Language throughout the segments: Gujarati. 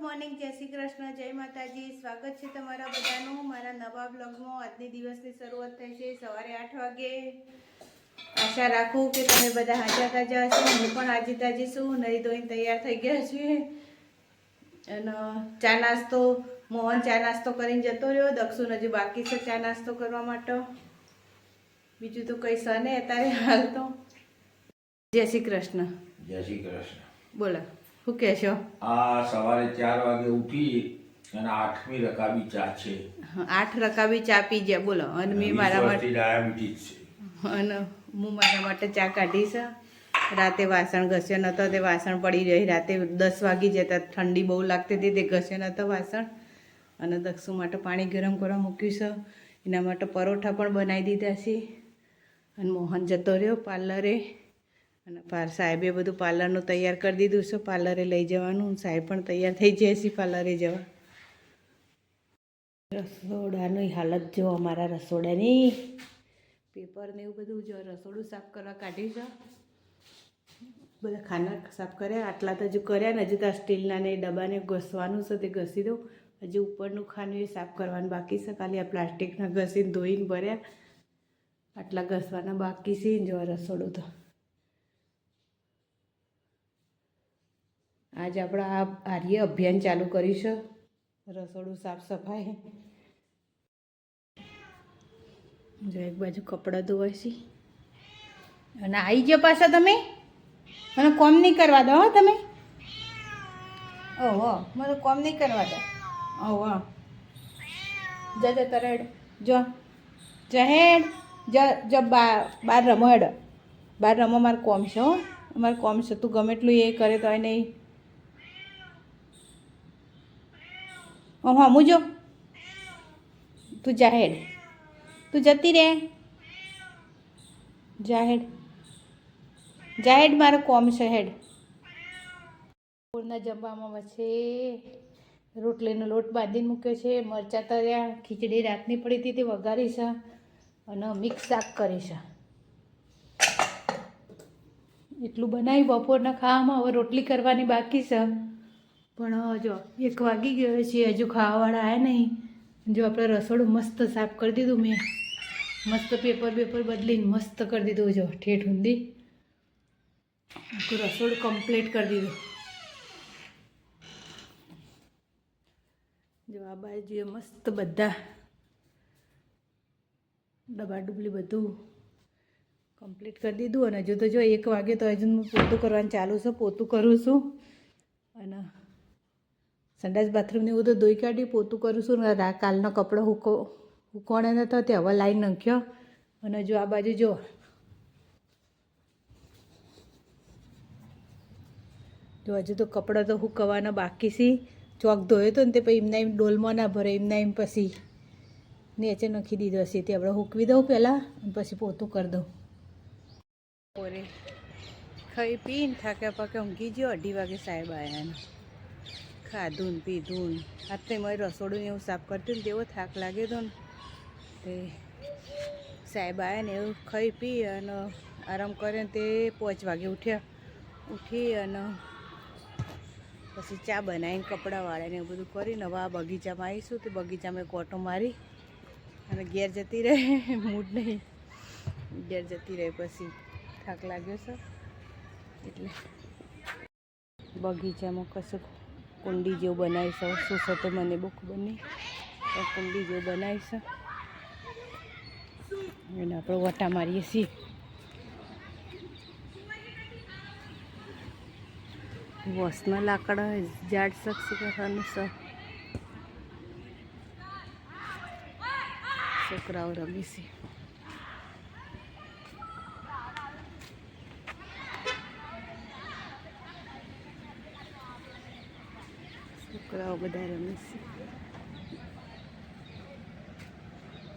મોર્નિંગ જય શ્રી કૃષ્ણ જય માતાજી. સ્વાગત છે તમારા બધાનું. મારા નવા બ્લોગમાં આજની દિવસની શરૂઆત થઈ છે સવારે આઠ વાગે. આશા રાખું કે તમે બધા હાજર તાજા હશો. હું પણ હાજી તાજી છું. નહીં ધોઈને તૈયાર થઈ ગયા છીએ. અને ચા નાસ્તો મોહન ચા નાસ્તો કરીને જતો રહ્યો. દક્ષુન હજુ બાકી છે ચા નાસ્તો કરવા માટે. બીજું તો કંઈ સને અત્યારે હાલ તો. જય શ્રી કૃષ્ણ. જય શ્રી કૃષ્ણ. બોલો. શું કહેશો? આ સવારે ચાર વાગે ઉઠી અને આઠમી રકાબી ચા છે. આઠ રકાબી ચા પી ગયા. બોલો અને મેં મારા માટે ડાયાબિટીસ છે. અને હું મારા માટે ચા કાઢી છે રાતે વાસણ ઘસ્યો નહોતો તે વાસણ પડી રહી. રાતે દસ વાગી જતા ઠંડી બહુ લાગતી હતી તે ઘસ્યો નહોતો વાસણ. અને દક્ષુ માટે પાણી ગરમ કરવા મૂક્યું છે. એના માટે પરોઠા પણ બનાવી દીધા છે. અને મોહન જતો રહ્યો પાર્લરે. અને પાર, સાહેબે બધું પાર્લરનું તૈયાર કરી દીધું છે, પાર્લરે લઈ જવાનું સાહેબ પણ તૈયાર થઈ જાય છે પાર્લરે જવા. રસોડાની હાલત જો અમારા રસોડાની. પેપર ને એવું બધું જો રસોડું સાફ કરવા કાઢ્યું છે. બધા ખાના સાફ કર્યા, આટલા તો હજુ કર્યા ને, હજુ તો સ્ટીલના ને ડબ્બાને ઘસવાનું છે તે ઘસી દઉં. હજુ ઉપરનું ખાનું એ સાફ કરવાનું બાકી છે, ખાલી આ પ્લાસ્ટિકના ઘસીને ધોઈને ભર્યા. આટલા ઘસવાના બાકી છે જો રસોડું તો. આજ આપણે આ આર્ય અભિયાન ચાલુ કરીશું. રસોડું સાફ સફાઈ. જો એક બાજુ કપડાં ધોવાય છે. અને આવી જાઓ પાછા તમે? મને કોમ નહીં કરવા દો, હો તમે? ઓહો, મને કોમ નહીં કરવા દો. ઓહો. જા જા, તારે હેડ. જો. જહેડ હેડ. જ, જા બાર રમો હેડ. બાર રમો, મારે કોમ છે, હો. અમારે કોમ છે, તું ગમે એટલું એ કરે તો નહીં. હું હમું જો તું જાહેડ તું જતી રહે. જાહેડ જાહેડ મારો કોમ છે, હેડ. બપોરના જમવામાં વચ્ચે રોટલીનો લોટ બાંધીને મૂક્યો છે. મરચાં તર્યા ખીચડી રાતની પડી હતી, તે વઘારી છે અને મિક્સ શાક કરી છે. એટલું બનાવી બપોરના ખાવામાં, હવે રોટલી કરવાની બાકી છે. પણ જો, એક વાગી ગયો છે, હજુ ખાવાવાળા આવ્યા નહીં. જો, આપણે રસોડું મસ્ત સાફ કરી દીધું મેં. મસ્ત પેપર પેપર બદલીને મસ્ત કરી દીધું, જો, ઠેઠ ઊંધી. આખું રસોડું કમ્પ્લીટ કરી દીધું. જો, આ બાજુએ મસ્ત બધા ડબા ડુબલી બધું કમ્પ્લીટ કરી દીધું. અને હજુ તો જો, એક વાગે તો હજુ હું પોતું કરવાનું ચાલુ છે, પોતું કરું છું. અને સંડાસ બાથરૂમને એવું તો ધોઈ કાઢી પોતું કરું છું. ને કાલનો કપડો હુકો હુકોણે નતો તે હવે લાઈન નાખ્યો. અને જો આ બાજુ જો. જો હજુ તો કપડો તો હુકવાનો બાકી છે. ચોક ધોયો હતો ને તે પછી એમના એમ ડોલમાં ના ભરે, એમના એમ પછી નીચે નાખી દીધો હશે. તે આપણે હૂકવી દઉં પહેલાં પછી પોતું કરી દઉં. બપોરે ખાઈ પીને થાક્યા પાકે ઊંઘી ગયો અઢી વાગે સાહેબ આવ્યા ખાધું પીધું આજ મારી રસોડું એવું સાફ કરતી ને તેવો થાક લાગ્યો હતો ને. તે સાહેબ આવ્યા ને એવું ખાઈ પી અને આરામ કરે તે પાંચ વાગે ઉઠ્યા. ઉઠી અને પછી ચા બનાવીને કપડાં વાળાને એવું બધું કરીને હવે બગીચામાં આવીશું તે બગીચામાં એક ઓટો મારી અને ઘેર જતી રહે. મૂડ નહીં. ઘેર જતી રહે પછી થાક લાગ્યો છે. એટલે બગીચામાં કશું કુંડી જેવું બનાવીશ. શું છે તો મને બહુ પણ કુંડી જેવું બનાવીશ. એને આપણે વટા મારીએ છીએ. વસના લાકડા ઝાડ શકશે કરવાનું સર છોકરાઓ રમી છે. છોકરાઓ બધા રમે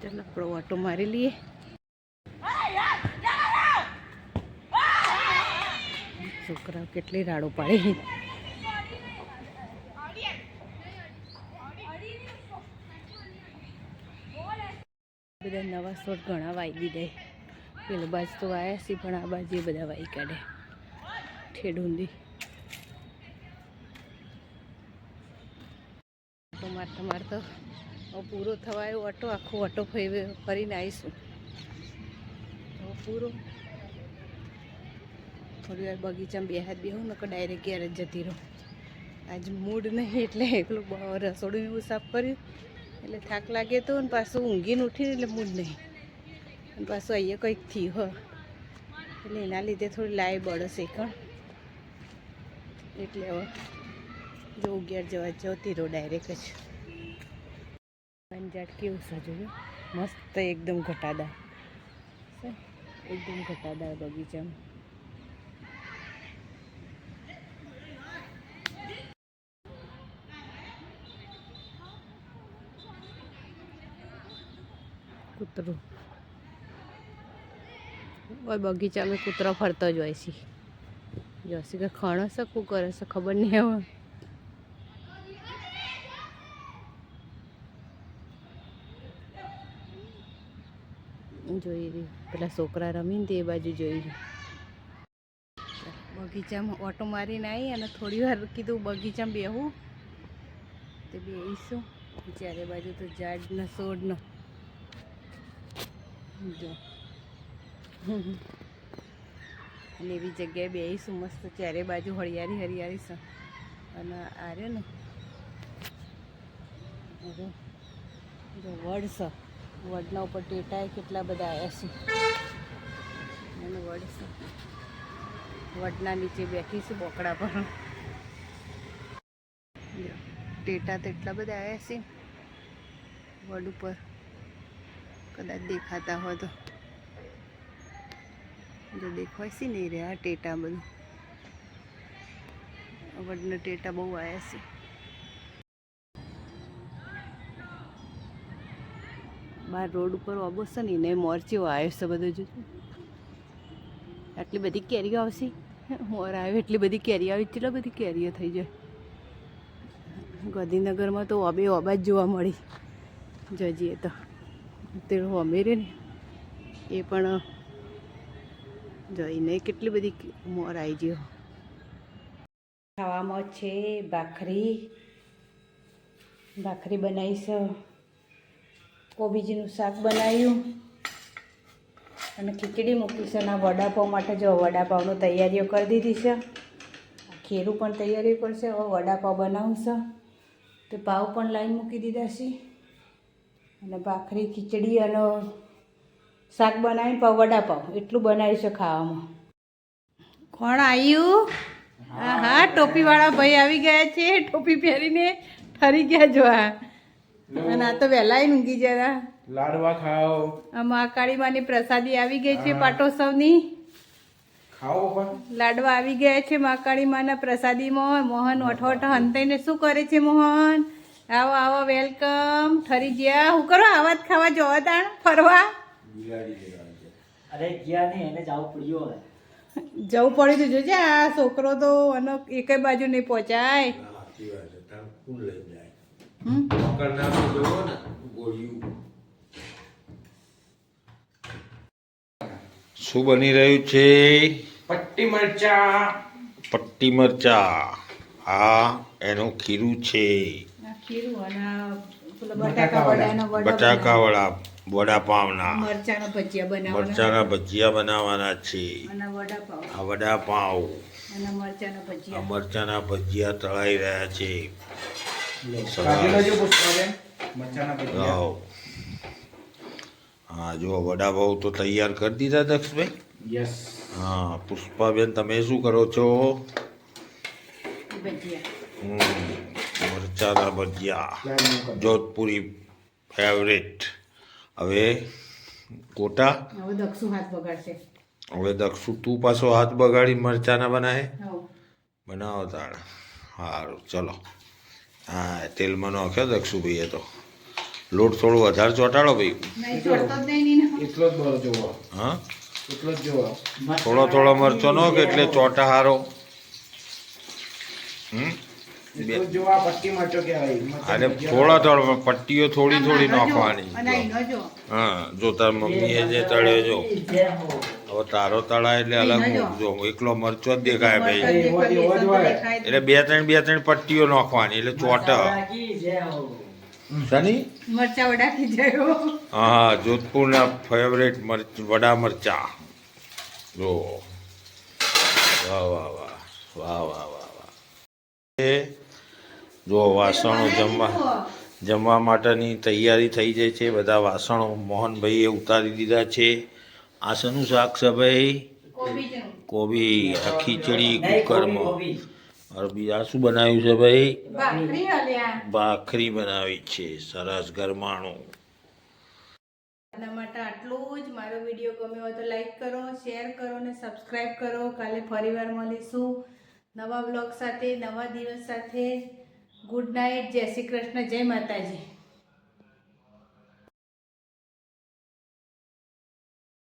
ચાલો આપણો ઓટો મારી લઈએ. છોકરાઓ કેટલી રાડો પાડી બધા નવા શોટ ઘણા વાઈ દીધા પેલો બાજ તો વાયા છે, પણ આ બાજુ બધા વાઈ કાઢે ઠેડ ઊંધી મારતા પૂરો થવા થવાયો ઓટો આખો ઓટો ફરી ફરીને આવીશું. તો પૂરો. થોડી વાર બગીચામાં બે હાથ બેહું, નકર ડાયરેક્ટ ઘેર જ જતી રહું. આજ મૂડ નહીં, એટલે એકલું રસોડું એવું સાફ કર્યું. એટલે થાક લાગે તો ને પાછું ઊંઘીને ઉઠીને એટલે મૂડ નહીં. અને પાછું અહીંયા કંઈક થયું, હો. એટલે એના લીધે થોડી લાઈ બળશે કણ એટલે હવે જો અગિયાર જવા જતી રહો ડાયરેક્ટ જ. પંજાટ કેવું છે મસ્ત એકદમ ઘટાદાર એકદમ ઘટાદાર બગીચામાં. કૂતરો. બગીચામાં કૂતરો ફરતો જ હોય છે. જોશી કે ખણો છે કું કરે છે ખબર નહીં હવે જોઈ રહી. પેલા છોકરા રમીને તે બાજુ જોઈ રહી. બગીચામાં ઓટો મારીને આવી અને થોડી વાર કીધું, બગીચામાં બેહું. તે બેહીશું. ચારે બાજુ તો ઝાડ ને છોડ ને. જો. અને એવી જગ્યાએ બેહીશું મસ્ત. ચારે બાજુ હરિયાળી હરિયાળી છે અને આ રહ્યો ને. વડ છે વડના ઉપર ટેટાએ કેટલા બધા આવ્યા છે. અને વડ વડના નીચે બેઠી છે બોકડા પર. ટેટા તો એટલા બધા આવ્યા છે. વડ ઉપર. કદાચ દેખાતા હોય તો. જો દેખાય છે નહીં રહ્યા ટેટા બધું. વડના ટેટા બહુ આવ્યા છે. બાર રોડ ઉપર ઓબો છે ને, એને મોરચીઓ આવ્યો છે બધું જો આટલી બધી કેરીઓ આવશે? મોર આવ્યો એટલી બધી કેરી આવી કેટલી બધી કેરીઓ થઈ જાય? ગાંધીનગરમાં તો ઓબે ઓબા જ જોવા મળી. જજીએ તો. તે અમેરે ને. એ પણ જોઈને કેટલી બધી મોર આવી ગયો. ખાવામાં છે ભાખરી. ભાખરી બનાવીશ. કોબીજીનું શાક બનાવ્યું. અને ખીચડી મૂકી છે અને વડાપાઉં માટે જો વડાપાઉંની તૈયારીઓ કરી દીધી છે. ખીરું પણ તૈયારી પડશે હવે વડાપાઉં બનાવું છે તો પાવ પણ લાઈન મૂકી દીધા છે. અને ભાખરી ખીચડી અને શાક બનાવીને પાઉં વડાપાઉં એટલું બનાવ્યું છે ખાવામાં. કોણ આવ્યું હા હા ટોપીવાળા ભાઈ આવી ગયા છે. ટોપી પહેરીને ફરી ગયા જો આ. અને આ તો વહેલા ઊંઘી જરા. લાડવા ખાઓ. આ મહાકાળી માની પ્રસાદી આવી ગઈ છે પાટોત્સવની. ખાઓ લાડવા આવી ગયા છે મહાકાળી માના પ્રસાદીમાં. મોહન વઠવટ હંતાઈને શું કરે છે મોહન? આવો આવો વેલકમ. ઠરી ગયા. હું કરો આવાજ ખાવા જોવા તાણ ફરવા. અરે ગયા નહીં એને જવું પડ્યું હવે. જવું પડ્યું તો જોજે. આ છોકરો તો એનો એકે બાજુ નહીં પહોંચાય. પકડનારું જોવો ને ગોળિયું. શું બની રહ્યું છે? પટ્ટી મરચા. પટ્ટી મરચા. આ એનું ખીરું છે. બટાકા વડા. વડાપાવના. મરચાના ભજીયા બનાવવાના. મરચાના ભજીયા બનાવવાના છે. આ વડાપાવ. મરચાના આ ભજીયા ભજીયા તળાઈ રહ્યા છે. હા જો વડાપાવ તો તૈયાર કરી દીધા દક્ષભાઈ. હા પુષ્પાબેન તમે શું કરો છો? મરચાના ભજીયા. જોધપુરી ફેવરેટ હવે કોટા હવે દક્ષુ હાથ બગાડશે. હવે દક્ષુ તું પાછો હાથ બગાડી મરચાના બનાવે બનાવો તાણ. સારું ચલો. હા તેલમાં નાખ્યો એ તો. લોટ થોડું વધારે ચોટાડો ભાઈ. એટલો જ બરો જોવો હા? એટલો જ જોવો. થોડો થોડો મરચો નો કે એટલે ચોટા હારો હમ અને થોડા થોડા પટ્ટીઓ થોડી થોડી નાખવાની. અને અહીંનો જો હા જો તાર મમ્મીએ જે તળ્યો જો. હવે તારો તળા એટલે અલગ મૂકજો એકલો મરચો જ દેખાય ભાઈ. એટલે બે ત્રણ બે ત્રણ પટ્ટીઓ નાખવાની એટલે ચોટા. રાજી જય હો શાની? મરચા વડા હા જોધપુરના ફેવરેટ મરચ વડા મરચા. જો. વાહ વાહ વાહ. વાહ વાહ વાહ વાહ. જો વાસણો જમવા જમવા માટેની તૈયારી થઈ જાય છે. બધા વાસણો મોહનભાઈએ ઉતારી દીધા છે. આ શેનું શાક છે ભાઈ? કોબી આ ખીચડી કુકરમાં. અરે બીજા શું બનાવ્યું છે ભાઈ? ભાખરી બનાવી છે સરસ ગરમાણું. એના માટે આટલું જ. મારો વીડિયો ગમ્યો હોય તો લાઈક કરો શેર કરો અને સબસ્ક્રાઈબ કરો. કાલે ફરીવાર મળીશું નવા બ્લોગ સાથે નવા દિવસ સાથે. Good night. જય શ્રી કૃષ્ણ. જય માતાજી.